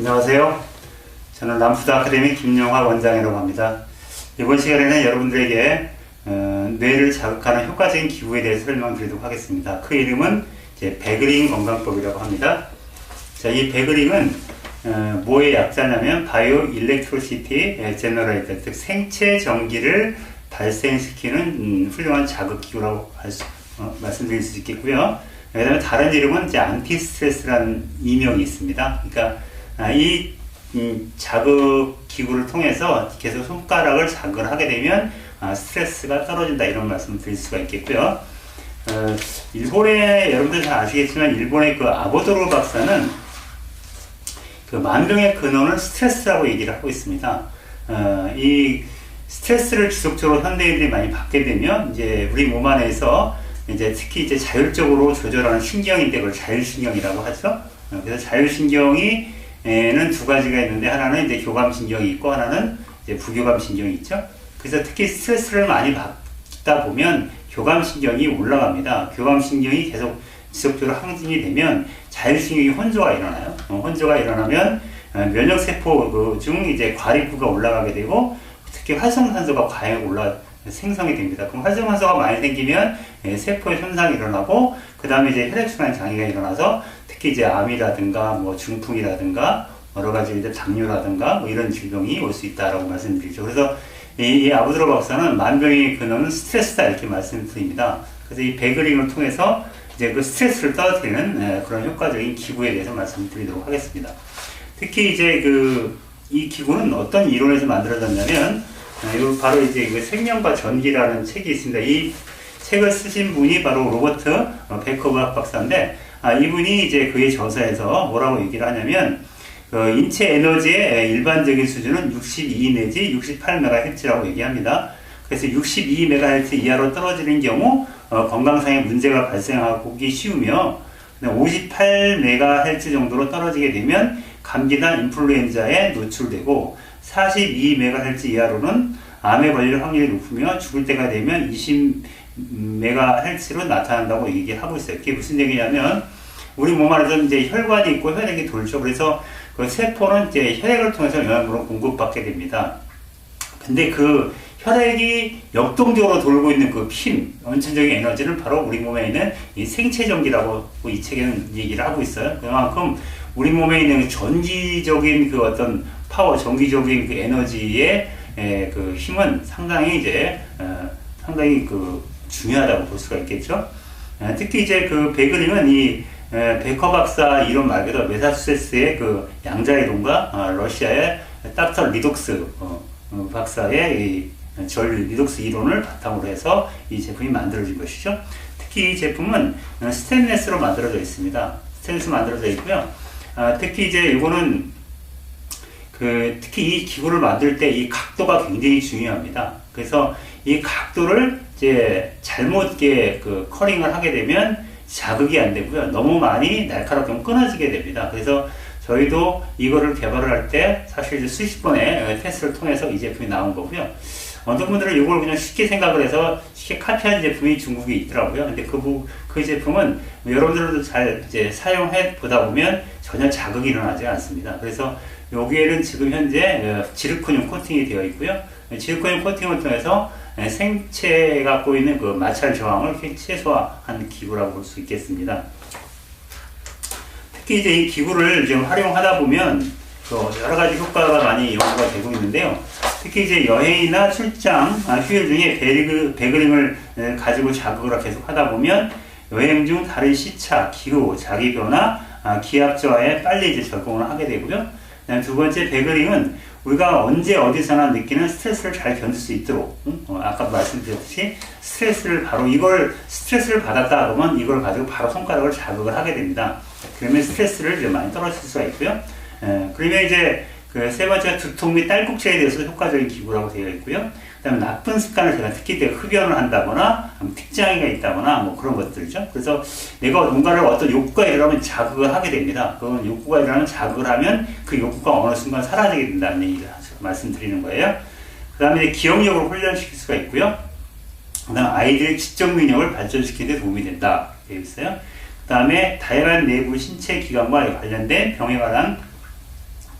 안녕하세요. 저는 남푸드 아카데미 김영화 원장이라고 합니다. 이번 시간에는 여러분들에게 어, 뇌를 자극하는 효과적인 기구에 대해서 설명드리도록 하겠습니다. 그 이름은 이제 베그링 건강법이라고 합니다. 자, 이 베그링은 어, 뭐의 약자냐면 바이오 일렉트로시티 제너레이터 즉 생체 전기를 발생시키는 음, 훌륭한 자극 기구라고 수, 어, 말씀드릴 수 있겠고요. 그다음에 다른 이름은 이제 안티스트레스라는 이명이 있습니다. 그러니까 아, 이 음, 자극 기구를 통해서 계속 손가락을 자극을 하게 되면 아, 스트레스가 떨어진다 이런 말씀을 드릴 수가 있겠고요. 어, 일본의 여러분들 잘 아시겠지만 일본의 그 아보도로 박사는 그 만병의 근원을 스트레스라고 얘기를 하고 있습니다. 어, 이 스트레스를 지속적으로 현대인들이 많이 받게 되면 이제 우리 몸 안에서 이제 특히 이제 자율적으로 조절하는 신경인데 그걸 자율신경이라고 하죠. 어, 그래서 자율신경이 에는 두 가지가 있는데 하나는 이제 교감 신경이 있고 하나는 이제 부교감 신경이 있죠. 그래서 특히 스트레스를 많이 받다 보면 교감 신경이 올라갑니다. 교감 신경이 계속 지속적으로 항진이 되면 자율신경이 혼조가 일어나요. 어, 혼조가 일어나면 어, 면역세포 그중 이제 과립구가 올라가게 되고 특히 활성산소가 과하게 올라 생성이 됩니다. 그럼 활성산소가 많이 생기면 예, 세포에 손상이 일어나고 그 다음에 이제 혈액순환 장애가 일어나서 특히 이제 암이라든가 뭐 중풍이라든가 여러 가지 이제 당뇨라든가 뭐 이런 질병이 올 수 있다라고 말씀드리죠. 그래서 이, 이 아부드로 박사는 만병의 근원은 스트레스다 이렇게 말씀드립니다. 그래서 이 베그링을 통해서 이제 그 스트레스를 떨어뜨리는 예, 그런 효과적인 기구에 대해서 말씀드리도록 하겠습니다. 특히 이제 그 이 기구는 어떤 이론에서 만들어졌냐면 이 바로 이제 그 생명과 전기라는 책이 있습니다. 이 책을 쓰신 분이 바로 로버트 어, 베커박 박사인데 아, 이분이 이제 그의 저서에서 뭐라고 얘기를 하냐면 그 인체 에너지의 일반적인 수준은 62 내지 68MHz라고 얘기합니다. 그래서 62MHz 이하로 떨어지는 경우 어, 건강상의 문제가 발생하기 쉬우며 58MHz 정도로 떨어지게 되면 감기나 인플루엔자에 노출되고 42MHz 이하로는 암에 걸릴 확률이 높으며 죽을 때가 되면 20MHz로 나타난다고 얘기하고 있어요. 그게 무슨 얘기냐면 우리 몸 안에서 이제 혈관이 있고 혈액이 돌죠. 그래서 그 세포는 이제 혈액을 통해서 영양분을 공급받게 됩니다. 근데 그 혈액이 역동적으로 돌고 있는 그 힘, 원천적인 에너지를 바로 우리 몸에 있는 이 생체전기라고 이 책에는 얘기를 하고 있어요. 그만큼 우리 몸에 있는 전기적인 그 어떤 파워, 전기적인 그 에너지의 에, 그 힘은 상당히 이제 어, 상당히 그 중요하다고 볼 수가 있겠죠. 에, 특히 이제 그 베그링은 이 에, 베커 박사 이론 말고도 메사추세츠의 그 양자이론과 어, 러시아의 닥터 리독스 어, 어, 박사의 이전 리독스 이론을 바탕으로 해서 이 제품이 만들어진 것이죠. 특히 이 제품은 스테인레스로 만들어져 있습니다. 스테인레스 만들어져 있고요. 아, 특히 이제 이거는 그 특히 이 기구를 만들 때 이 각도가 굉장히 중요합니다. 그래서 이 각도를 이제 잘못게 그 커링을 하게 되면 자극이 안 되고요. 너무 많이 날카롭게 끊어지게 됩니다. 그래서 저희도 이거를 개발을 할 때 사실 수십 번의 테스트를 통해서 이 제품이 나온 거고요. 어떤 분들은 이걸 그냥 쉽게 생각을 해서 쉽게 카피한 제품이 중국에 있더라고요. 근데 그, 그 제품은 여러분들도 잘 이제 사용해 보다 보면 전혀 자극이 일어나지 않습니다. 그래서 여기에는 지금 현재 어, 지르코늄 코팅이 되어 있고요. 지르코늄 코팅을 통해서 생체에 갖고 있는 그 마찰 저항을 최소화한 기구라고 볼 수 있겠습니다. 특히 이제 이 기구를 지금 활용하다 보면 그 여러 가지 효과가 많이 연구가 되고 있는데요. 특히 이제 여행이나 출장, 아, 휴일 중에 베그, 베그링을 가지고 자극을 계속 하다 보면 여행 중 다른 시차, 기후, 자기 변화, 아, 기압 저하에 빨리 이제 적응을 하게 되고요. 두 번째 베그링은 우리가 언제 어디서나 느끼는 스트레스를 잘 견딜 수 있도록 응? 어, 아까 말씀드렸듯이 스트레스를 바로 이걸 스트레스를 받았다 그러면 이걸 가지고 바로 손가락을 자극을 하게 됩니다. 그러면 스트레스를 이제 많이 떨어질 수가 있고요. 에, 그러면 이제 그 세 번째가 두통 및 딸꾹질에 대해서 효과적인 기구라고 되어 있고요. 그다음에 나쁜 습관을 제가 특히 때 흡연을 한다거나 특장애가 있다거나 뭐 그런 것들이죠. 그래서 내가 뭔가를 어떤 욕구가 일어나면 자극을 하게 됩니다. 그 욕구가 일어나면 자극을 하면 그 욕구가 어느 순간 사라지게 된다는 얘기를 말씀드리는 거예요. 그 다음에 기억력을 훈련시킬 수가 있고요. 그 다음 아이들의 지적 능력을 발전시키는 데 도움이 된다. 되어 있어요. 그 다음에 다양한 내부 신체 기관과 관련된 병에 관한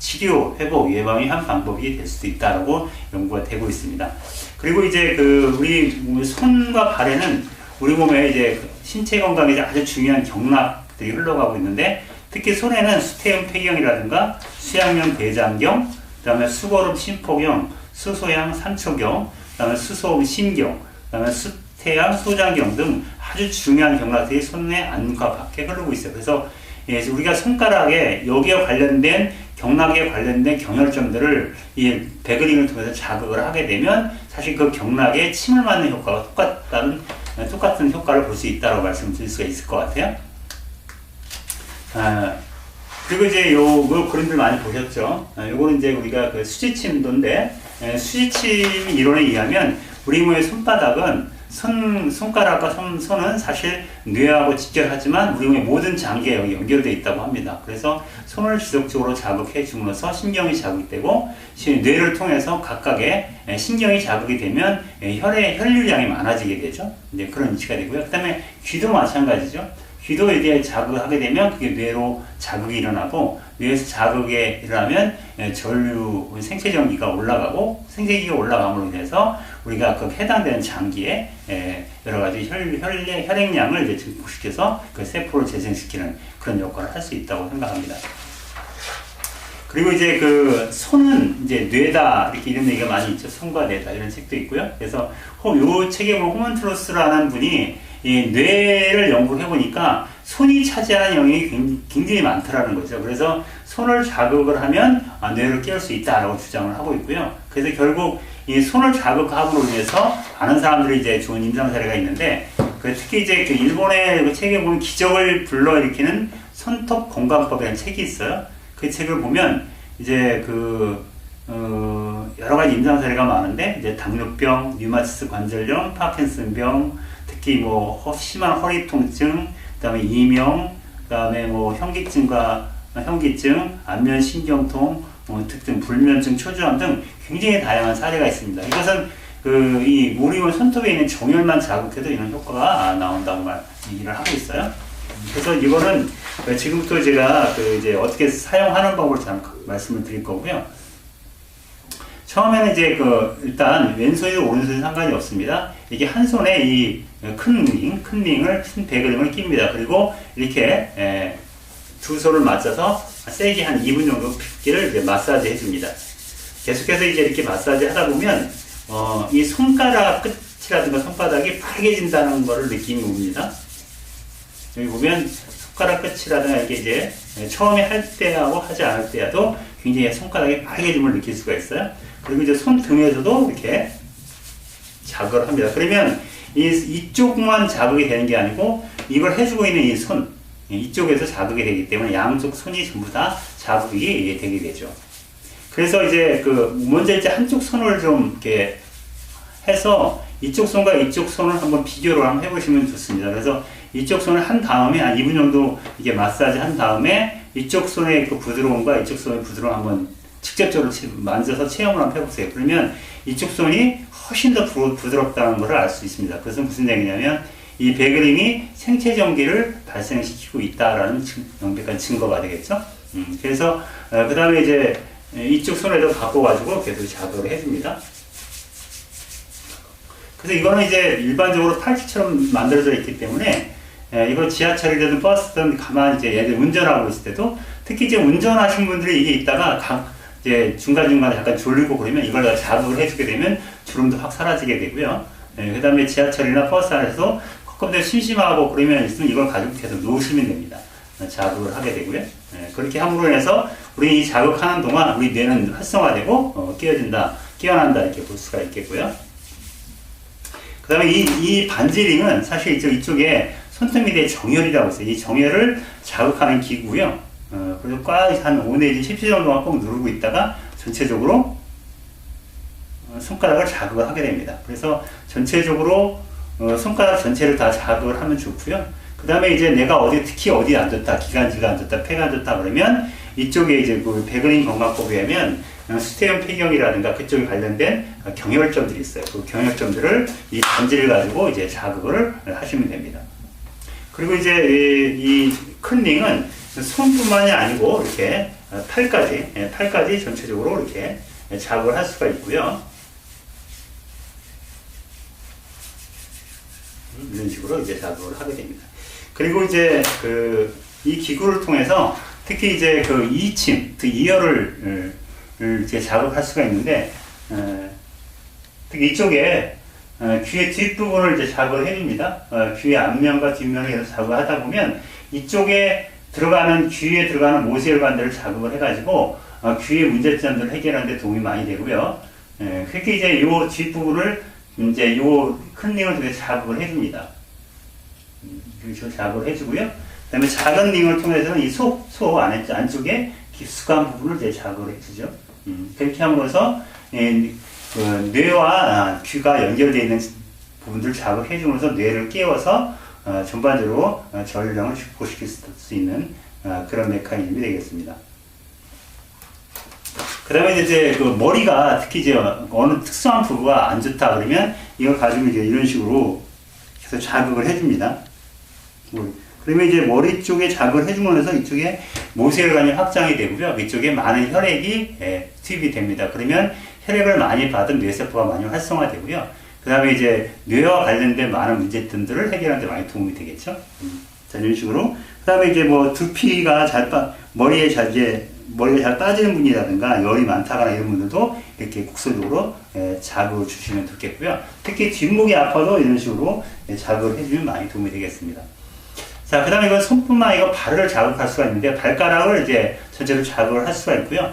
치료, 회복, 예방의 한 방법이 될 수도 있다라고 연구가 되고 있습니다. 그리고 이제 그 우리 손과 발에는 우리 몸에 이제 신체 건강에 아주 중요한 경락들이 흘러가고 있는데 특히 손에는 수태형 폐경이라든가 수양면 대장경, 그다음에 수거름 심포경, 수소양 삼초경, 그다음에 수소음 신경, 그다음에 수 태양 소장경 등 아주 중요한 경락들이 손의 안과 밖에 흐르고 있어요. 그래서 예, 우리가 손가락에 여기에 관련된 경락에 관련된 경혈점들을 이 베그링을 통해서 자극을 하게 되면 사실 그 경락에 침을 맞는 효과가 똑같다는 똑같은 효과를 볼 수 있다고 말씀드릴 수가 있을 것 같아요. 아, 그리고 이제 요, 요 그림들 많이 보셨죠? 아, 요거는 이제 우리가 그 수지침도인데, 에, 수지침 이론에 의하면 우리 몸의 손바닥은 손, 손가락과 손, 손은 사실 뇌하고 직결하지만 우리 몸의 모든 장기에 연결되어 있다고 합니다. 그래서 손을 지속적으로 자극해 줌으로써 신경이 자극되고 뇌를 통해서 각각의 신경이 자극이 되면 혈의 혈류량이 많아지게 되죠. 이제 그런 위치가 되고요. 그 다음에 귀도 마찬가지죠. 귀도 이제 자극을 하게 되면 그게 뇌로 자극이 일어나고 뇌에서 자극이 일어나면 전류 생체전기가 올라가고 생체기가 올라감으로 인해서 우리가 그 해당되는 장기에 여러 가지 혈, 혈, 혈액량을 이제 증폭시켜서 그 세포를 재생시키는 그런 역할을 할 수 있다고 생각합니다. 그리고 이제 그 손은 이제 뇌다 이렇게 이런 얘기가 많이 있죠. 손과 뇌다 이런 책도 있고요. 그래서 이 책에 보면 호먼트로스라는 분이 이 뇌를 연구해 보니까 손이 차지하는 영역이 굉장히 많더라는 거죠. 그래서 손을 자극을 하면 아, 뇌를 깨울 수 있다라고 주장을 하고 있고요. 그래서 결국 이 손을 자극함으로 인해서 많은 사람들이 이제 좋은 임상 사례가 있는데 그 특히 이제 그 일본의 그 책에 보면 기적을 불러일으키는 손톱 건강법이라는 책이 있어요. 그 책을 보면 이제 그 어, 여러 가지 임상 사례가 많은데 이제 당뇨병, 류마티스 관절염, 파킨슨병, 특히 뭐 심한 허리 통증, 그다음에 이명, 그다음에 뭐 현기증과 현기증, 안면 신경통, 뭐 특등 불면증, 초조함 등 굉장히 다양한 사례가 있습니다. 이것은 그이 우리 몸 손톱에 있는 정혈만 자극해도 이런 효과가 나온다고 말 얘기를 하고 있어요. 그래서 이거는 지금부터 제가 그 이제 어떻게 사용하는 법을 잠 말씀을 드릴 거고요. 처음에는 이제 그 일단 왼손이 오른손이 상관이 없습니다. 이게 한 손에 이 큰 링, 큰 링을 큰 배그림을 낍니다. 그리고 이렇게 에, 두 손을 맞춰서 세게 한 2분 정도 핏기를 마사지 해줍니다. 계속해서 이제 이렇게 마사지 하다 보면 어, 이 손가락 끝이라든가 손바닥이 빨개진다는 것을 느낌이 옵니다. 여기 보면 손가락 끝이라든가 이렇게 이제 처음에 할 때하고 하지 않을 때도 굉장히 손가락이 빨개짐을 느낄 수가 있어요. 그리고 이제 손등에서도 이렇게 자극을 합니다. 그러면 이, 이쪽만 자극이 되는 게 아니고 이걸 해주고 있는 이 손, 이쪽에서 자극이 되기 때문에 양쪽 손이 전부 다 자극이 되게 되죠. 그래서 이제 그 먼저 이제 한쪽 손을 좀 이렇게 해서 이쪽 손과 이쪽 손을 한번 비교를 한번 해보시면 좋습니다. 그래서 이쪽 손을 한 다음에 한 2분 정도 이게 마사지 한 다음에 이쪽 손의 그 부드러움과 이쪽 손의 부드러움 한번 직접적으로 만져서 체험을 한번 해보세요. 그러면 이쪽 손이 훨씬 더 부 드럽다는 것을 알수 있습니다. 그것은 무슨 얘기냐면 이 베그링이 생체 전기를 발생시키고 있다라는 명백한 증거가 되겠죠. 음, 그래서 어, 그 다음에 이제 이쪽 손에도 바꿔가지고 계속 작업을 해줍니다. 그래서 이거는 이제 일반적으로 팔찌처럼 만들어져 있기 때문에 에, 이거 지하철이든 버스든 가만히 이제 얘들 운전하고 있을 때도 특히 이제 운전하신 분들이 이게 있다가 강, 이제 중간중간에 약간 졸리고 그러면 이걸 다 자극을 해주게 되면 주름도 확 사라지게 되고요. 예, 그 다음에 지하철이나 버스 안에서 조금 심심하고 그러면 있으면 이걸 가지고 계속 놓으시면 됩니다. 자극을 하게 되고요. 예, 그렇게 함으로 인해서 우리 이 자극하는 동안 우리 뇌는 활성화되고 어, 깨어진다, 깨어난다 이렇게 볼 수가 있겠고요. 그 다음에 이, 이 반지링은 사실 이쪽, 이쪽에 손톱 밑에 정혈이라고 있어요. 이 정혈을 자극하는 기구고요. 어, 그래서 꽉한 5 내지 10초 정도만 꼭 누르고 있다가 전체적으로 어, 손가락을 자극을 하게 됩니다. 그래서 전체적으로 어, 손가락 전체를 다 자극을 하면 좋고요. 그 다음에 이제 내가 어디 특히 어디 안 좋다, 기관지가 안 좋다, 폐가 안 좋다 그러면 이쪽에 이제 그 베그린 건강법에 의하면 수태형 폐경이라든가 그쪽에 관련된 경혈점들이 있어요. 그 경혈점들을 이 반지를 가지고 이제 자극을 하시면 됩니다. 그리고 이제 이, 이 클링은 손뿐만이 아니고 이렇게 어, 팔까지, 예, 팔까지 전체적으로 이렇게 자극을 할 수가 있고요. 음, 이런 식으로 이제 자극을 하게 됩니다. 그리고 이제 그 이 기구를 통해서 특히 이제 그 이침, 그 이어를 을 이제 자극할 수가 있는데 에, 특히 이쪽에 어, 귀의 뒷부분을 이제 자극을 해줍니다. 어, 귀의 앞면과 뒷면을 계속 자극을 하다 보면 이쪽에 들어가는 귀에 들어가는 모세혈관들을 자극을 해가지고 어, 귀의 문제점들을 해결하는 데 도움이 많이 되고요. 예, 특히 이제 요 뒷부분을 이제 요 큰 링을 통해 자극을 해줍니다. 음, 그렇죠. 자극을 해주고요. 그 다음에 작은 링을 통해서는 이 속, 속 안에, 안쪽에 깊숙한 부분을 이제 자극을 해주죠. 음, 그렇게 함으로써, 예, 그 뇌와 귀가 연결되어 있는 부분들을 자극해 주면서 뇌를 깨워서 어, 전반적으로 어, 전력을 축소시킬 수 있는 어, 그런 메커니즘이 되겠습니다. 그 다음에 이제 그 머리가 특히 이제 어느 특수한 부부가 안 좋다 그러면 이걸 가지고 이제 이런 식으로 계속 자극을 해줍니다. 그러면 이제 머리 쪽에 자극을 해주면서 이쪽에 모세혈관이 확장이 되고요. 이쪽에 많은 혈액이 예, 투입이 됩니다. 그러면 혈액을 많이 받은 뇌세포가 많이 활성화되고요. 그 다음에 이제 뇌와 관련된 많은 문제점들을 해결하는 데 많이 도움이 되겠죠. 음. 자, 이런 식으로. 그 다음에 이제 뭐 두피가 잘 빠, 머리에 잘 이제 머리가 잘 빠지는 분이라든가 열이 많다거나 이런 분들도 이렇게 국소적으로 예, 자극을 주시면 좋겠고요. 특히 뒷목이 아파도 이런 식으로 예, 자극을 해주면 많이 도움이 되겠습니다. 자, 그 다음에 이건 손뿐만 아니고 발을 자극할 수가 있는데 발가락을 이제 전체로 자극을 할 수가 있고요.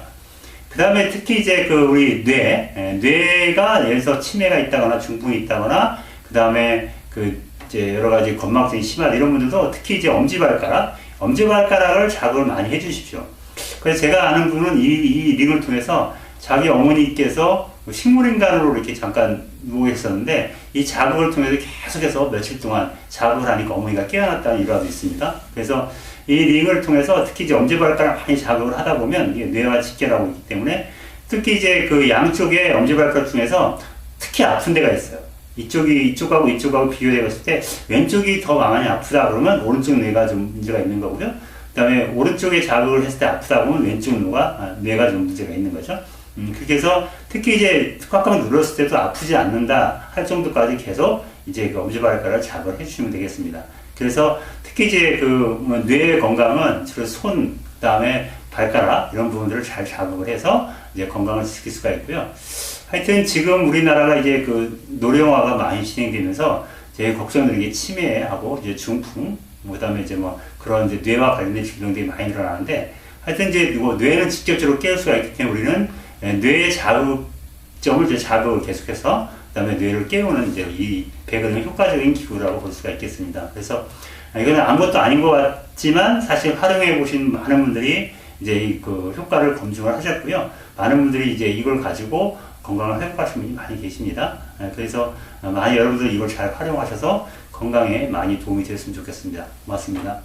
그 다음에 특히 이제 그 우리 뇌, 예, 뇌가 들어서 치매가 있다거나 중풍이 있다거나 그 다음에 그 이제 여러 가지 건망증이 심한 이런 분들도 특히 이제 엄지발가락, 엄지발가락을 자극을 많이 해주십시오. 그래서 제가 아는 분은 이, 이 링을 통해서 자기 어머니께서 식물인간으로 이렇게 잠깐 누워 계셨는데 이 자극을 통해서 계속해서 며칠 동안 자극을 하니까 어머니가 깨어났다는 일화도 있습니다. 그래서 이 링을 통해서 특히 이제 엄지발가락 많이 자극을 하다 보면 이게 뇌와 직결하고 있기 때문에 특히 이제 그 양쪽에 엄지발가락 중에서 특히 아픈 데가 있어요. 이쪽이 이쪽하고 이쪽하고 비교해 봤을 때 왼쪽이 더 많이 아프다 그러면 오른쪽 뇌가 좀 문제가 있는 거고요. 그다음에 오른쪽에 자극을 했을 때 아프다 보면 왼쪽 뇌가 아, 뇌가 좀 문제가 있는 거죠. 음, 해서 특히 이제 꽉꽉 눌렀을 때도 아프지 않는다 할 정도까지 계속 이제 그 엄지발가락을 자극을 해주시면 되겠습니다. 그래서 특히 이제 그뇌 뭐 건강은 주로 손, 그다음에 발가락 이런 부분들을 잘 자극을 해서 이제 건강을 지킬 수가 있고요. 하여튼 지금 우리나라가 이제 그 노령화가 많이 진행되면서 제 걱정되는 게 치매하고 이제 중풍, 뭐 그다음에 이제 뭐 그런 이제 뇌와 관련된 질병들이 많이 일어나는데 하여튼 이제 뭐 뇌는 직접적으로 깨울 수가 있기 때문에 우리는 뇌의 자극점을 이제 자극을 계속해서 그다음에 뇌를 깨우는 이제 이 배그는 효과적인 기구라고 볼 수가 있겠습니다. 그래서 이거는 아무것도 아닌 것 같지만 사실 활용해 보신 많은 분들이 이제 그 효과를 검증을 하셨고요. 많은 분들이 이제 이걸 가지고 건강을 회복하신 분이 많이 계십니다. 그래서 많이 여러분들 이걸 잘 활용하셔서 건강에 많이 도움이 되었으면 좋겠습니다. 고맙습니다.